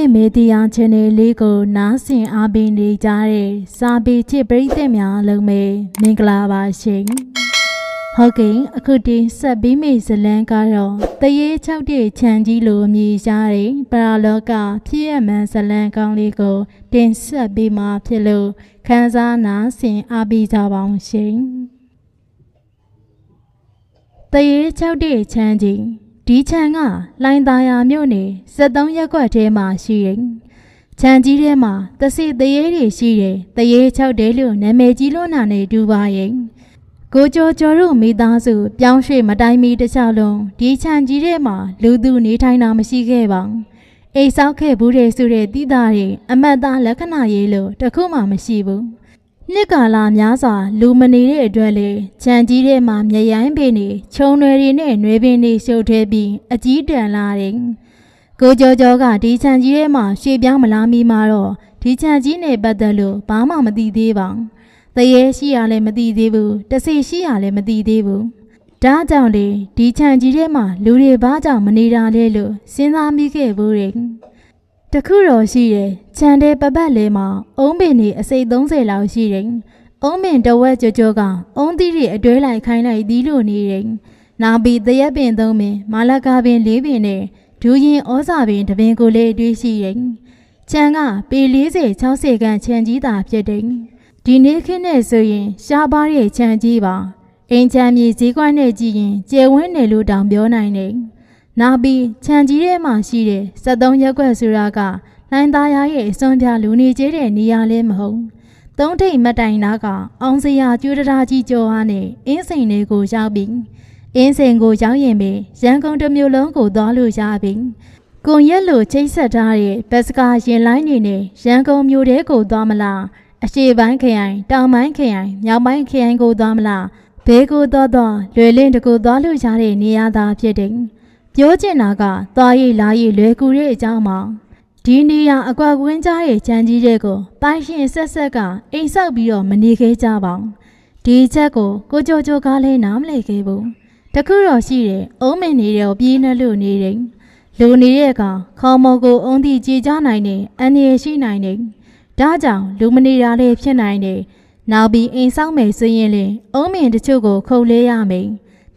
ရဲ့မေဒီယာ channel လေးကို နားဆင်အားပေးနေကြတဲ့စာပေချစ်ပရိသတ်များအလုံးပဲမင်္ဂလာပါရှင်။ဟုတ်ကဲ့အခုတင်ဆက်ပြီးမိဇလန်ကတော့တရေ၆တဲ့ခြံကြီးလိုအမည်ရတဲ့ပရာလောကဖြစ်ရမှန်ဇလန်ကောင်းလေးကို တင်ဆက်ပြီးမှဖြစ်လို့ခန်းစားနားဆင်အားပေးကြပါအောင်ရှင်။တရေ၆တဲ့ခြံကြီး ဒီခြံကလိုင်သားယာမြို့နယ်73ရပ်ကွက်ထဲမှာရှိတယ်။ခြံကြီးထဲမှာတစီတရေတွေရှိတယ်။တရေ6တဲလို့နာမည်ကြီးလို့နာနေတူပါရဲ့။ကိုကျော်ကျော်တို့မိသားစုပြောင်းရွှေ့မတိုင်းမီတစ်ခြားလုံးဒီခြံကြီးထဲမှာလူသူနေထိုင်တာမရှိခဲ့ပါဘူး။အိမ်ဆောက်ခဲ့ဘူးတဲ့ဆိုတဲ့တိသားတွေအမတ်သားလက္ခဏာရေးလို့တခုမှမရှိဘူး။ နှစ်ကာလများစွာလူမနေတဲ့အတွက်လေခြံကြီးထဲမှာမြရိုင်းပင်တွေခြုံတွေတွေနဲ့နှွေးပင်တွေရှုပ်ထဲပြီးအကြီးတန်းလာတယ်။ကိုကျော်ကျော်ကဒီခြံကြီးထဲမှာရွှေပြောင်းမလာမီမှာတော့ဒီခြံကြီးနဲ့ပတ်သက်လို့ဘာမှမသိသေးပါဘူး။တရေရှိရလည်းမသိသေးဘူး။တဆိရှိရလည်းမသိသေးဘူး။ဒါကြောင့်လေဒီခြံကြီးထဲမှာလူတွေဘာကြောင့်မနေတာလဲလို့စဉ်းစားမိခဲ့ဘူးတယ်။ တခုတော့ရှိတယ်ခြံတဲ့ပပတ်လေးမှာအုံးပင်နေအစိတ်30လောက်ရှိတယ်အုံးပင်တဝက်ကြောကြောကအုံးသီးတွေအတွဲလိုက်ခိုင်းလိုက်သီးလို့နေတယ်နောက်ပြီးတရက်ပင်သုံးပင်မာလကာပင်လေးပင်နဲ့ဒူရင်ဩစာပင်တပင်ကိုလေးတွေ့ရှိတယ်ခြံကပေ40 60ခန့်ခြံကြီးတာဖြစ်တယ်ဒီနေ့ခင်းနဲ့ဆိုရင် ရှားပါးတဲ့ခြံကြီးပါအင်းချမ်းမြေဈေးကွက်နဲ့ကြည့်ရင်ကျယ်ဝန်းတယ်လို့တောင်ပြောနိုင်တယ် နောက်ပြီးခြံကြီးထဲမှာရှိတဲ့73ရက်ွက်ဆိုတာကလိုင်းသားရရဲ့အစွန်ပြလူနေကျဲတဲ့နေရာလည်းမဟုတ်သုံးထိပ်မတိုင်နာကအောင်စရာကျွတရာကြီးကြောအားနဲ့အင်းစိန်တွေကိုရောက်ပြီးအင်းစိန်ကိုရောက်ရင်ပဲရန်ကုန်တစ်မြို့လုံးကိုသွားလို့ရပြီကွန်ရက်လိုချိတ်ဆက်ထားတဲ့ဘတ်စကာရင်လိုင်းနေနဲ့ရန်ကုန်မြို့တဲကိုသွားမလားအရှေ့ပိုင်းခရိုင်တောင်ပိုင်းခရိုင်မြောက်ပိုင်းခရိုင်ကိုသွားမလားဘဲကိုသွားတော့လွယ်လင်းတကူသွားလို့ရတဲ့နေရာသာဖြစ်တယ် ပြောချင်တာကသွားရည်လာရည်လွယ်ကူတဲ့အကြောင်းမှာဒီနေရာအကွက်ကွင်းကြားရဲ့ခြံကြီးတဲ့ကိုပိုင်ရှင်ဆက်ဆက်ကအိမ်ဆောက်ပြီးတော့မနေခဲ့ကြပါဘူးဒီချက်ကိုကိုကြောကြောကားလဲနားမလည်ခဲ့ဘူးတခုတော့ရှိတယ်အုံးမင်နေတော့ပြေးနှလို့နေတယ်လူနေတဲ့အခါခေါမော်ကိုအုံးသည့်ကြေကြနိုင်တယ်အန်ရရှိနိုင်တယ်ဒါကြောင့်လူမနေတာလေးဖြစ်နိုင်တယ်နောက်ပြီးအိမ်ဆောက်မယ်ဆိုရင်လေအုံးမင်တချို့ကိုခုတ်လဲရမယ်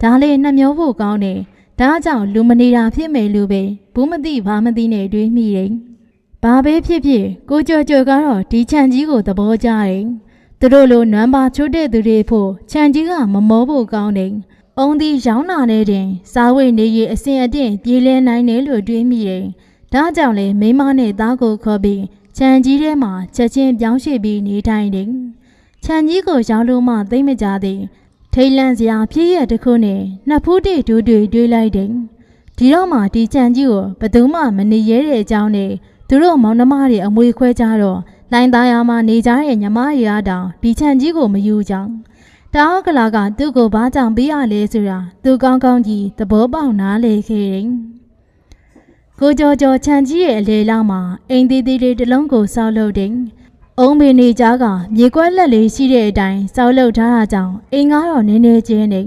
ဒါလေးနှမျောဖို့ကောင်းတယ် ဒါကြောင့်လူမနေတာဖြစ်မယ်လို့ပဲဘူးမသိဘာမသိနဲ့တွေးမိတယ်။ဘာပဲဖြစ်ဖြစ်ကိုကြော်ကြော်ကတော့ဒီခြံကြီးကိုသဘောကျတယ်။သူတို့လိုနံပါချိုးတဲ့သူတွေဖို့ခြံကြီးကမမောဖို့ကောင်းတယ်။အုံဒီရောင်းနာတဲ့တင်စားဝိတ်နေရအစင်အတင့်ပြေးလဲနိုင်တယ်လို့တွေးမိတယ်။ဒါကြောင့်လေမိမနဲ့သားကိုခေါ်ပြီးခြံကြီးထဲမှာချက်ချင်းပြောင်းရွှေ့ပြီးနေထိုင်တယ်။ခြံကြီးကိုရောင်းလို့မှသိမကြသည် ထိတ်လန့်စရာဖြစ်ရတခုနဲ့နှစ်ဖူးတိဒူးတွေတွေးလိုက်တယ်ဒီတော့မှဒီကြံကြီးကိုဘသူမှမနေရဲတဲ့အကြောင်းနဲ့သူတို့မောင်နှမတွေအမွေခွဲကြတော့လိုင်းသားရမှာနေကြတဲ့ညီမတွေအားတောင်ဒီခြံကြီးကိုမယူကြောင်းတောင်းကလာကသူ့ကိုဘာကြောင့်ပေးရလဲဆိုတာသူကောင်းကောင်းကြီးသဘောပေါက်နားလေခဲ့တယ်ကိုကြော်ကြော်ခြံကြီးရဲ့အလေလောက်မှာအိမ်သေးသေးလေးတစ်လုံးကိုဆောက်လုပ်တယ် အုံးပင်နေကြားကမြေကွက်လက်လေးရှိတဲ့အတိုင်းစောက်လုပ်ထားတာကြောင့်အိမ်ကားတော့နည်းနည်းကျင်းနေ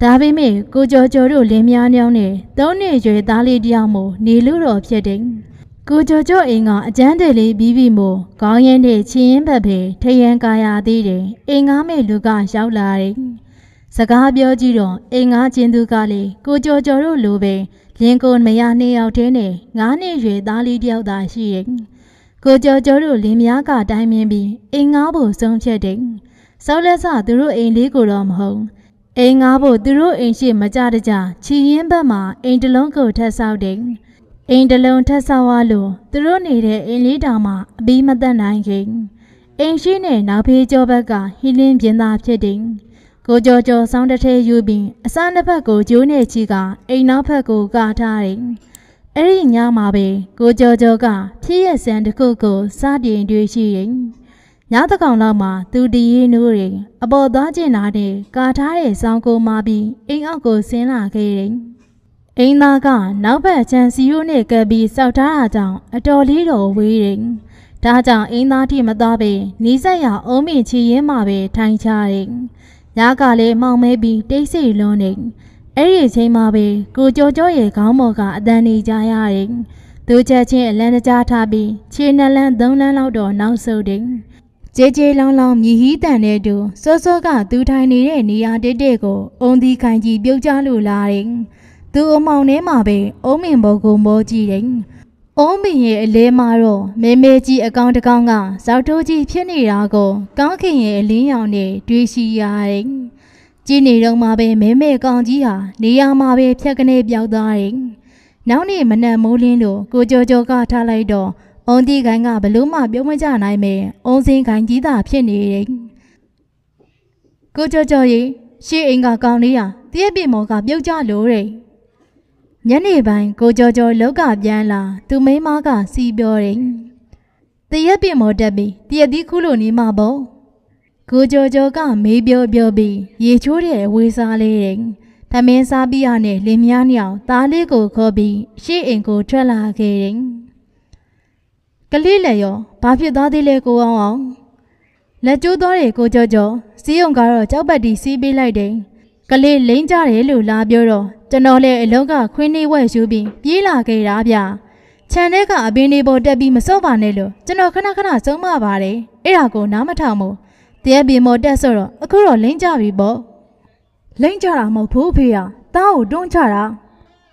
ဒါပေမဲ့ကိုကျော်ကျော်တို့လင်းများညောင်းနဲ့သုံးနှစ်ရွယ်သားလေးတယောက်မို့နေလို့တော့ဖြစ်တယ်ကိုကျော်ကျော်အိမ်ကအကျန်းတယ်လေးပြီးပြီးမို့ခေါင်းရင်းတဲ့ချင်းရင်ဘက်ပဲထရန်ကာရသေးတယ်အိမ်ကားမဲ့လူကရောက်လာတယ်စကားပြောကြည့်တော့အိမ်ကားချင်းသူကလေကိုကျော်ကျော်တို့လိုပဲလင်းကုန်မရနှစ်ယောက်တည်းနဲ့ငါးနှစ်ရွယ်သားလေးတယောက်သာရှိတယ် ကိုကျော်ကျော်တို့လင်းများကတိုင်းမြင်ပြီးအိမ်ငားဖို့ဆုံးဖြတ်တယ်။စောလက်စသူတို့အိမ်လေးကိုတော့မဟုတ်။အိမ်ငားဖို့သူတို့အိမ်ရှိမကြတကြချီရင်ဘက်မှာအိမ်တလုံးကိုထပ်ဆောက်တယ်။အိမ်တလုံးထပ်ဆောက်ရလို့သူတို့နေတဲ့အိမ်လေးတောင်မှအပြီးမသက်နိုင်ခင်။အိမ်ရှိနဲ့နောက်ဖေးကျော်ဘက်ကဟီလင်းပြင်းသားဖြစ်တယ်။ကိုကျော်ကျော်ဆောင်းတစ်ထဲယူပြီးအစနှစ်ဖက်ကိုကျိုးနေချီကအိမ်နောက်ဖက်ကိုကာထားတယ်။ အဲ့ဒီညမှာပဲကိုကျော်ကျော်ကဖြစ်ရဆန်တစ်ခုကိုစတင်တွေ့ရှိရင်ညတကောင်လောက်မှာသူတည်ရင်းနိုးရင်အပေါ်သွားကျင်လာတဲ့ကာထားတဲ့ဆောင်းကိုမာပြီးအိမ်အောက်ကိုဆင်းလာခဲ့တယ်။အိမ်သားကနောက်ဘက်ချန်စီယိုနဲ့ကပ်ပြီးစောက်ထားတာကြောင့်အတော်လေးတော့ဝေးတယ်။ဒါကြောင့်အိမ်သားထိမသွားပဲနီးစက်ရအုံးမင်ချီရင်းမှာပဲထိုင်ချတယ်။ညကလည်းမှောင်မဲပြီးတိတ်ဆိတ်လွန်းနေ။ အဲ့ဒီအချိန်မှာပဲကိုကျော်ကျော်ရဲ့ခေါင်းပေါ်ကအတန်နေကြရတယ်သူချက်ချင်းအလန်းတကြားထားပြီးခြေနှစ်လန်းသုံးလန်းလောက်တော့နောက်ဆုတ်တယ်။ကြေကြေလောင်လောင်မြည်ဟီးတန်တဲ့တူစောစောကသူထိုင်နေတဲ့နေရာတစ်တဲ့ကိုအုံဒီခိုင်ကြီးပြုတ်ကျလို့လာတယ်။သူအမောင်ထဲမှာပဲအုံးမင်ဘောကိုမောကြည့်တယ်။အုံးမင်ရဲ့အလဲမှာတော့မဲမဲကြီးအကောင်တစ်ကောင်ကဇောက်တိုးကြီးဖြစ်နေတာကိုကောင်းခင်ရဲ့အလင်းရောင်နဲ့တွေ့ရှိရတယ်။ ကြည့်နေတော့မှပဲမဲမဲကောင်ကြီးဟာနေရာမှာပဲဖြတ်ကနေပြောက်သွားတယ်။နောက်နေ့မနက်မိုးလင်းလို့ကိုကြောကြောကထားလိုက်တော့အုံတီခိုင်ကဘလို့မှပြုံးမကြနိုင်ပဲအုံစင်းခိုင်ကြီးသာဖြစ်နေတယ်။ကိုကြောကြောရေရှေ့အိမ်ကကောင်လေးဟာတရက်ပြေမော်ကပြုတ်ကြလို့တဲ့။ညနေပိုင်းကိုကြောကြောလောက်ကပြန်လာသူမိန်းမကစီပြောတယ်။တရက်ပြေမော်တက်ပြီးတရက်သီးခုလိုနေမှာပေါ့။ ကိုကြောကြောကမေးပြောပြောပြီးရေချိုးတဲ့အဝေးစားလေးတဲ့။သမင်းစားပြီးရနဲ့လင်မယားနှစ်ယောက်သားလေးကိုခေါ်ပြီးရှေ့အိမ်ကိုထွက်လာခဲ့တယ်။ကလေးလည်းရောဘာဖြစ်သွားသေးလဲကိုအောင်အောင်လက်ကျိုးသွားတယ်ကိုကြောကြောစီးုံကတော့ကြောက်ပတ်တီစီးပေးလိုက်တယ်။ကလေးလိမ့်ကြတယ်လို့လာပြောတော့ကျွန်တော်လည်းအလောက်ကခွင်းနေဝက်ယူပြီးပြေးလာခဲ့တာဗျ။ခြံထဲကအပင်တွေပေါ်တက်ပြီးမစော့ပါနဲ့လို့ကျွန်တော်ခဏခဏဆုံးမပါတယ်။အဲ့ဒါကိုနားမထောင်ဘူး။ တရက်ပြေမော်တက်ဆိုတော့အခုတော့လိမ့်ကြပြီပေါ့။လိမ့်ကြတာမဟုတ်ဘူးဖေရတားကိုတွန်းချတာ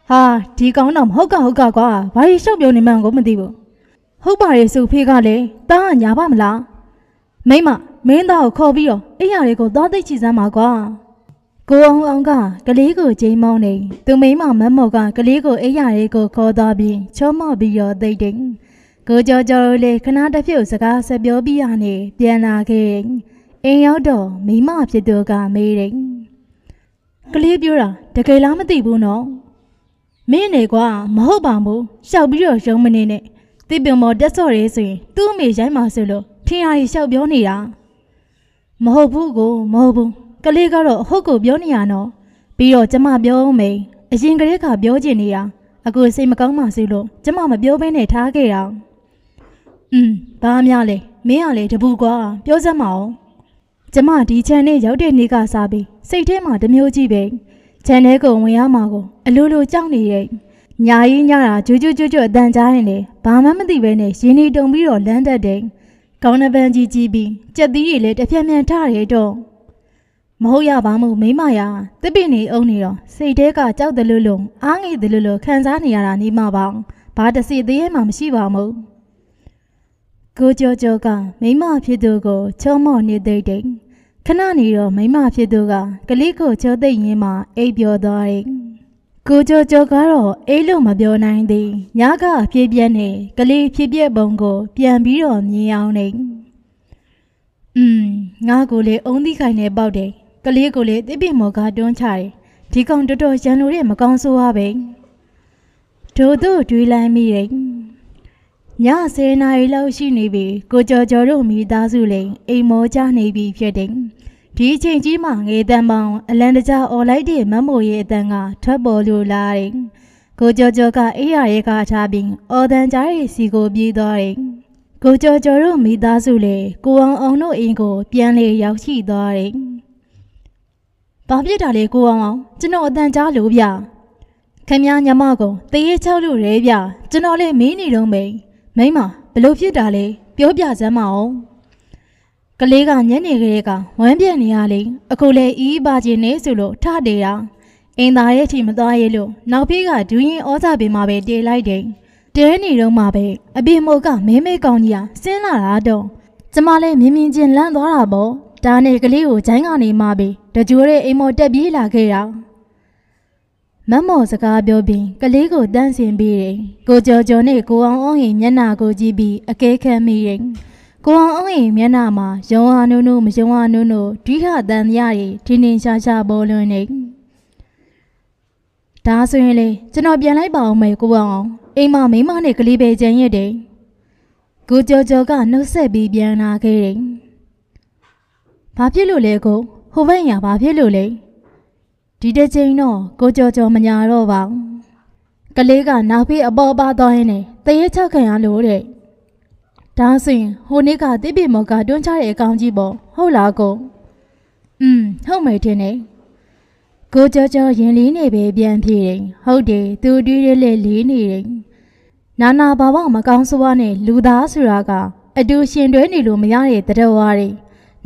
ဟာဒီကောင်တော့မဟုတ်ကဟုတ်ကကွာဘာကြီးရှုပ်ပြောနေမှန်းကိုမသိဘူးဟုတ်ပါရဲ့စုဖေကလည်းတားကညာပါမလားမိမမင်းသားကိုခေါ်ပြီးတော့အိယာတွေကိုသွားသိချီစမ်းပါကွာကိုအောင်အောင်ကကလေးကိုချိန်မောင်းနေသူမိမမတ်မော်ကကလေးကိုအိယာတွေကိုခေါ်သွားပြီးချောမော့ပြီးတော့သိမ့်တယ်ကိုကြောကြောလေးခဏတစ်ဖြုတ်စကားဆက်ပြောပြီးရနေပြန်လာခဲ့ အိမ်ရောက်တော့မိမဖြစ်သူကမေးတယ်ကလေးပြောတာတကယ်လားမသိဘူးနော်မင်းနေကွာမဟုတ်ပါဘူးရှောက်ပြီးတော့ရုံမနေနဲ့တိပင်မော်တက်စော့ရဲဆိုရင်သူ့အမေရိုင်းပါဆိုလို့ထင်ရည်ရှောက်ပြောနေတာမဟုတ်ဘူးကိုမဟုတ်ဘူးကလေးကတော့အဟုတ်ကိုပြောနေရနော်ပြီးတော့ကျမပြောအောင်မေအရင်ကလေးကပြောချင်နေတာအခုစိတ်မကောင်းမှဆိုလို့ကျမမပြောဘဲနဲ့ထားခဲ့တာอืมဘာများလဲမင်းကလေတပူကွာပြောစမ်းမအောင် ကျမဒီချန်နဲ့ရောက်တဲ့နေ့ကစားပြီးစိတ်ထဲမှာတစ်မျိုးကြီးပဲချန်ထဲကိုဝင်ရမှာကိုအလိုလိုကြောက်နေရဲ့ညာကြီးညတာဂျွကျွတ်ကျွတ်ကျွတ်အတန်ကြားရင်လေဘာမှမသိပဲနဲ့ရင်းနေတုံပြီးတော့လမ်းတက်တယ်ကောင်းနှပန်းကြီးကြီးပြီးကြက်သီးတွေလည်းတစ်ဖြက်ဖြက်ထားတယ်တော့မဟုတ်ရပါဘူးမိမရတစ်ပင်နေအောင်နေတော့စိတ်ထဲကကြောက်တယ်လို့လို့အားငယ်တယ်လို့လို့ခံစားနေရတာနေမှာပါဘာတစ်စီသေးရမှမရှိပါဘူး ကိုကြောကြောကမိမဖြစ်သူကိုချောမော့နေသိတဲ့ခဏနေတော့မိမဖြစ်သူကကလေးကိုချောသိမ့်ရင်းမှအိပ်ပျော်သွားတယ်ကိုကြောကြောကတော့အိပ်လို့မပြောနိုင်သေးညကအပြေးပြက်နေကလေးဖြစ်ပြက်ပုံကို ပြန်ပြီးတော့မြင်အောင်နေอืมငါကိုလေအုံးသီးခိုင်နေပေါက်တယ်ကလေးကိုလေတိပိမောကတွန်းချတယ်ဒီကောင်တော်တော်ရန်လို့တဲ့မကောင်းဆိုးရပဲတို့တို့တွေးလိုက်မိတယ် ည10နာရီလောက်ရှိနေပြီကိုကျော်ကျော်တို့မိသားစုလည်းအိမ်မောကြနေပြီဖြစ်တယ်ဒီအချိန်ကြီးမှငေတန်ပေါင်းအလန်တကြားអော်လိုက်တဲ့မတ်မိုရဲ့အတန်ကထွက်ပေါ်လို့လာတယ်ကိုကျော်ကျော်ကအေးရရဲကထားပြီးအော်တန်ကြားရဲ့စီကိုပြေးသွားတယ်ကိုကျော်ကျော်တို့မိသားစုလည်းကိုအောင်အောင်တို့အိမ်ကိုပြန်လေရောက်ရှိသွားတယ်ဘာဖြစ်တာလဲကိုအောင်အောင်ကျွန်တော်အတန်ကြားလို့ဗျခင်ဗျားညမကိုတရေချောက်လို့ရဲဗျကျွန်တော်လည်းမင်းနေတော့မိန် မိမဘလို့ဖြစ်တာလဲပြောပြစမ်းမအောင်ကလေးကညနေကလေးကဝမ်းပြက်နေရလေအခုလေအီးပါခြင်းနေဆိုလို့ထတေတာအင်းသားရဲ့အထိမသွားရဲလို့နောက်ပြေးကဒူးရင်ဩဇာပင်မှာပဲတေးလိုက်တယ်တဲနေတော့မှပဲအပြင်မို့ကမဲမဲကောင်းကြီးဟာဆင်းလာတာတော့ကျမလည်းမြင်မြင်ချင်းလန့်သွားတာပေါ့ဒါနဲ့ကလေးကိုဂျိုင်းကနေမှပဲတကြိုးတဲ့အိမ်မော်တက်ပြေးလာခဲ့တာ မတ်မော်စကားပြောပြီးကလေးကိုတန်းစင်ပြီးတယ်။ကိုကျော်ကျော်နဲ့ကိုအောင်အောင်ရင်မျက်နှာကိုကြည့်ပြီးအကဲခတ်မိတယ်။ကိုအောင်အောင်ရင်မျက်နှာမှာယုံဟာနုံနုံမယုံဟာနုံနုံဒွိဟတန်ရည်ထင်းထင်းရှားရှားပေါ်လွင်နေ။ဒါဆိုရင်လေကျွန်တော်ပြန်လိုက်ပါအောင်မယ်ကိုအောင်အောင်အိမ်မမိန်းမနဲ့ကလေးပဲကြံရက်တယ်။ကိုကျော်ကျော်ကနှုတ်ဆက်ပြီးပြန်လာခဲ့တယ်။ဘာဖြစ်လို့လဲကိုဟိုဘက်ညာဘာဖြစ်လို့လဲ။ ဒီတစ်ချိန်တော့ကိုကြော်ကြော်မညာတော့ပါဘူးကလေးကနောက်ဖေးအပေါ်ပါသွားရင်းနဲ့တရေချက်ခံရလို့တဲ့ဒါဆိုရင်ဟိုနေ့ကတိပိမောကတွန်းချတဲ့အကောင်ကြီးပေါ့ဟုတ်လားကိုอืมဟုတ်မယ်ထင်တယ်ကိုကြော်ကြော်ရင်လေးနေပဲပြန်ပြေးတယ်ဟုတ်တယ်သူတွေးရဲလဲလေးနေတယ်နာနာဘာဝမကောင်းဆိုးဝါးနဲ့လူသားဆိုတာကအတူရှင်တွဲနေလို့မရတဲ့တရဝါတွေ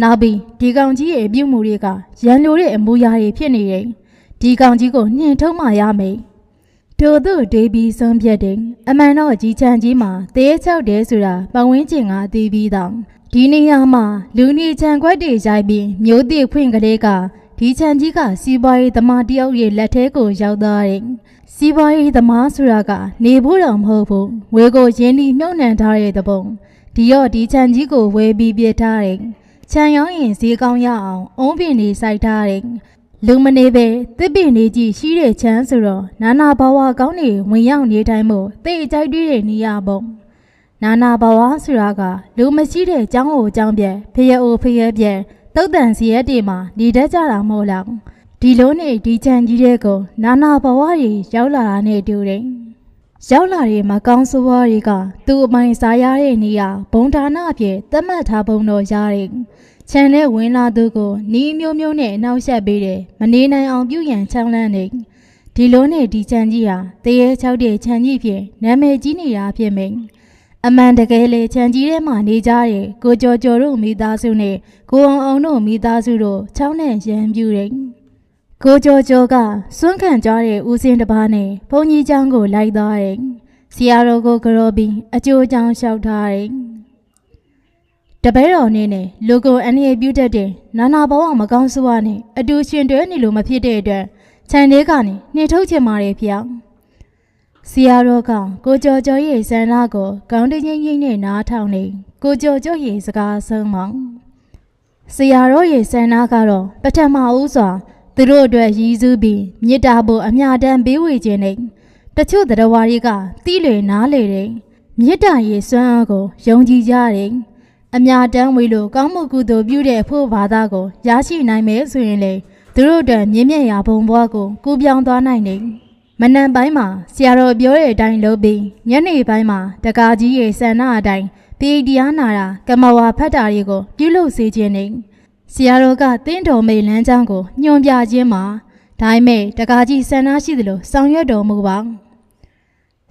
နောက်ပြီးဒီကောင်ကြီးရဲ့အပြုတ်မှုတွေကရန်လိုတဲ့အမူအရာတွေဖြစ်နေတယ် ဒီကောင်ကြီးကိုနှင်ထုတ်မှရမယ်တို့တို့ဒေဘီဆုံးဖြတ်တယ်အမှန်တော့ကြီးချမ်းကြီးမှာတဲချောက်တယ်ဆိုတာပတ်ဝန်းကျင်ကအသိပြီးတော့ဒီနေရာမှာလူနေချန်ခွက်တွေရိုက်ပြီးမျိုးတိဖွင့်ကလေးကဒီချန်ကြီးကစီးပွားရေးသမားတယောက်ရဲ့လက်ထဲကိုရောက်သွားတယ်စီးပွားရေးသမားဆိုတာကနေဖို့တော့မဟုတ်ဘူးဝေကိုရင်းနှီးမြုပ်နှံထားတဲ့သဘုံဒီတော့ဒီချန်ကြီးကိုဝယ်ပြီးပြထားတယ်ချန်ရောင်းရင်ဈေးကောင်းရအောင်အုံးပင်နေစိုက်ထားတယ် လူမနေပဲတစ်ပင်နေကြီးရှိတဲ့ချမ်းဆိုတော့နာနာဘဝကောင်းနေဝင်ရောက်နေတိုင်းမို့တိတ်အကြိုက်တွေးတဲ့နေရပုံနာနာဘဝဆိုတာကလူမရှိတဲ့အကြောင်းကိုအကြောင်းပြဖရအိုဖရပြတုတ်တန်စီရက်တွေမှာနေတတ်ကြတာမဟုတ်လားဒီလိုနဲ့ဒီချန်ကြီးတဲ့ကိုနာနာဘဝကြီးရောက်လာတာနဲ့တူတယ်ရောက်လာတဲ့မကောင်းဆိုးဝါးတွေကသူ့အမိုင်စားရတဲ့နေရာဘုံဌာနအဖြစ်သတ်မှတ်ထားပုံတော့ရတယ် ချန်နဲ့ဝင်လာသူကိုနီးမျိုးမျိုးနဲ့အနောက်ဆက်ပေးတယ်မနေနိုင်အောင်ပြုရန်ချောင်းလန်းနေဒီလိုနဲ့ဒီချန်ကြီးဟာတရေချောက်တဲ့ချန်ကြီးဖြစ်နာမည်ကြီးနေတာဖြစ်မိန်အမှန်တကယ်လေချန်ကြီးထဲမှာနေကြတဲ့ကိုကျော်ကျော်တို့မိသားစုနဲ့ကိုအောင်အောင်တို့မိသားစုတို့ချောင်းနဲ့ရံပြူတယ်ကိုကျော်ကျော်ကစွန့်ခံကြတဲ့ဦးစင်းတစ်ပါးနဲ့ဘုန်းကြီးကျောင်းကိုလိုက်သွားတယ်ဆရာတော်ကိုကြောပြီးအကျိုးကြောင်းလျှောက်ထားတယ် တပည့်တော်နေနဲ့လူကိုအနည်းပြုတတ်တဲ့နာနာဘဝမကောင်းဆိုးဝါးနဲ့အတူရှင်တွဲနေလို့မဖြစ်တဲ့အတွက်ခြံလေးကနေနှင်ထုတ်ချင်ပါတယ်ဖေ။ဆရာတော်ကကိုကျော်ကျော်ရဲ့ဇန္နာကိုကောင်းတငိမ့်ငိမ့်နဲ့နားထောင်နေကိုကျော်ကျော်ရဲ့စကားဆုံးမောင်ဆရာတော်ရဲ့ဇန္နာကတော့ပထမဦးစွာသူတို့အတွက်ရည်စူးပြီးမေတ္တာဖို့အမြတမ်းပေးဝေခြင်းနဲ့တချို့တရားဝါတွေကတီးလေနားလေတယ်မေတ္တာရဲ့စွမ်းအားကိုယုံကြည်ကြတယ် အမြတမ်းဝေလို့ကောင်းမှုကုသိုလ်ပြုတဲ့ဖို့ဘာသာကိုရရှိနိုင်မယ်ဆိုရင်လေသူတို့အတွက်မြင့်မြတ်ရာဘုံဘွားကိုကူပြောင်းသွားနိုင်တယ်မနက်ပိုင်းမှာဆရာတော်ပြောတဲ့အတိုင်းလုပ်ပြီးညနေပိုင်းမှာတကာကြီးရဲ့ဆန္ဒအတိုင်းပေတရားနာတာကမဝါဖတ်တာတွေကိုပြုလုပ်စေခြင်းနဲ့ဆရာတော်ကတင်းတော်မိတ်လမ်းကြောင်းကိုညွှန်ပြခြင်းမှာဒါပေမဲ့တကာကြီးဆန္ဒရှိသလိုဆောင်ရွက်တော်မူပါ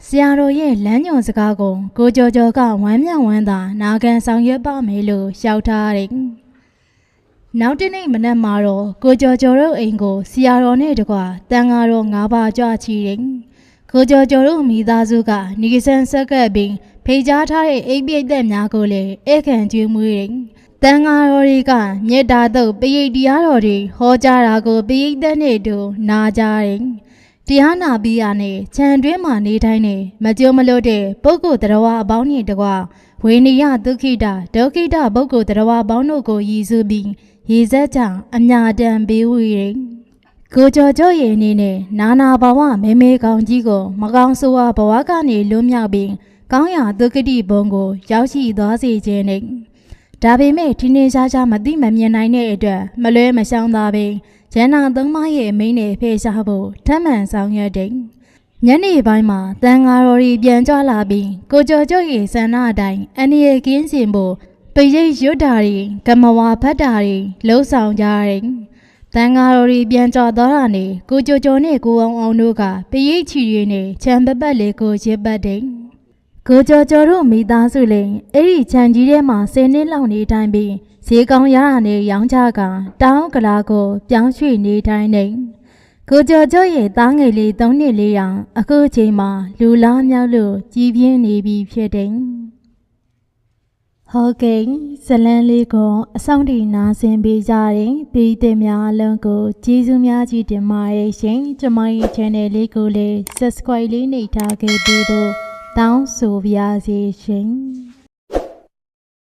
ဆရာတော်ရဲ့လမ်းညွှန်စကားကိုကိုကျော်ကျော်ကဝမ်းမြောက်ဝမ်းသာနာခံဆောင်ရွက်ပါမယ်လို့ရှောက်ထားတယ်နောက်တနေ့မနက်မှာတော့ကိုကျော်ကျော်တို့အိမ်ကိုဆရာတော်နဲ့တကွာတန်ဃာတော်၅ပါးကြွချီတယ်ကိုကျော်ကျော်တို့မိသားစုကနေဆန်ဆက်ကပ်ပြီးဖိတ်ကြားထားတဲ့အိပ်ပိတ်သက်များကိုလည်းဧကန်ကျွေးမွေးတယ်တန်ဃာတော်တွေကမေတ္တာတုတ်ပရိတ်တရားတော်တွေဟောကြားတာကိုပရိတ်သက်နဲ့တူနာကြတယ် တရားနာပြီးရနဲ့ခြံတွင်းမှာနေတိုင်းနဲ့မကြိုးမလို့တဲ့ပုဂ္ဂိုလ်တရားအပေါင်းနဲ့တကွာဝေနိယဒုက္ခိတဒုက္ခိတပုဂ္ဂိုလ်တရားအပေါင်းတို့ကိုရည်စူးပြီးရေစက်ကြောင့်အမြတန်ပေးဝေရင်ကိုကျော်ကျော်ရဲ့အနေနဲ့နာနာဘဝမဲမဲကောင်ကြီးကိုမကောင်းဆိုးဝါဘဝကနေလွတ်မြောက်ပြီးကောင်းရာသုကတိဘုံကိုရောက်ရှိသွားစေခြင်းနဲ့ဒါပေမဲ့ဒီနေ့ရှားရှားမသိမမြင်နိုင်တဲ့အတွက်မလွဲမရှောင်းသာပင် ရန်နာသုံးမရဲ့အမိန့်နဲ့ဖေရှားဖို့ထမ်းမှန်ဆောင်ရွက်တဲ့ညနေပိုင်းမှာတန်ဃာတော်ကြီးပြန်ကြွလာပြီးကိုကျော်ကျော်ရဲ့ဆန္ဒအတိုင်းအန္တရာယ်ကင်းစင်ဖို့ပရိတ်ရွတ်တာတွေကမဝါဖတ်တာတွေလှုပ်ဆောင်ကြတယ်။တန်ဃာတော်တွေပြန်ကြသွားတာနဲ့ကိုကြိုကြိုနဲ့ကိုအောင်အောင်တို့ကပရိတ်ချီရင်းနဲ့ခြံပပတ်လေးကိုရစ်ပတ်တယ်။ကိုကျော်ကျော်တို့မိသားစုလည်းအဲ့ဒီခြံကြီးထဲမှာဆယ်နှစ်လောက်နေတိုင်းပြီး ဈေးကောင်းရတာနဲ့ရောင်းချကတောင်းကလာကိုပြောင်းရွှေ့နေတိုင်းနေကိုကျော်ကျော်ရဲ့သားငယ်လေး၃နှစ်လေးရောင်အခုချိန်မှာလူလားမြောက်လို့ကြီးပြင်းနေပြီဖြစ်တယ်။ဟုတ်ကဲ့ဇလန်းလေးကိုအဆောင်တီနာဆင်ပေးကြတဲ့ပြည်သူများအလုံးကိုကျေးဇူးများကြီးတင်ပါတယ်ရှင်ကျမရဲ့ channel လေးကိုလည်း subscribe လေးနှိပ်ထားခဲ့ပြီးတော့တောင်းဆိုပါရစေရှင်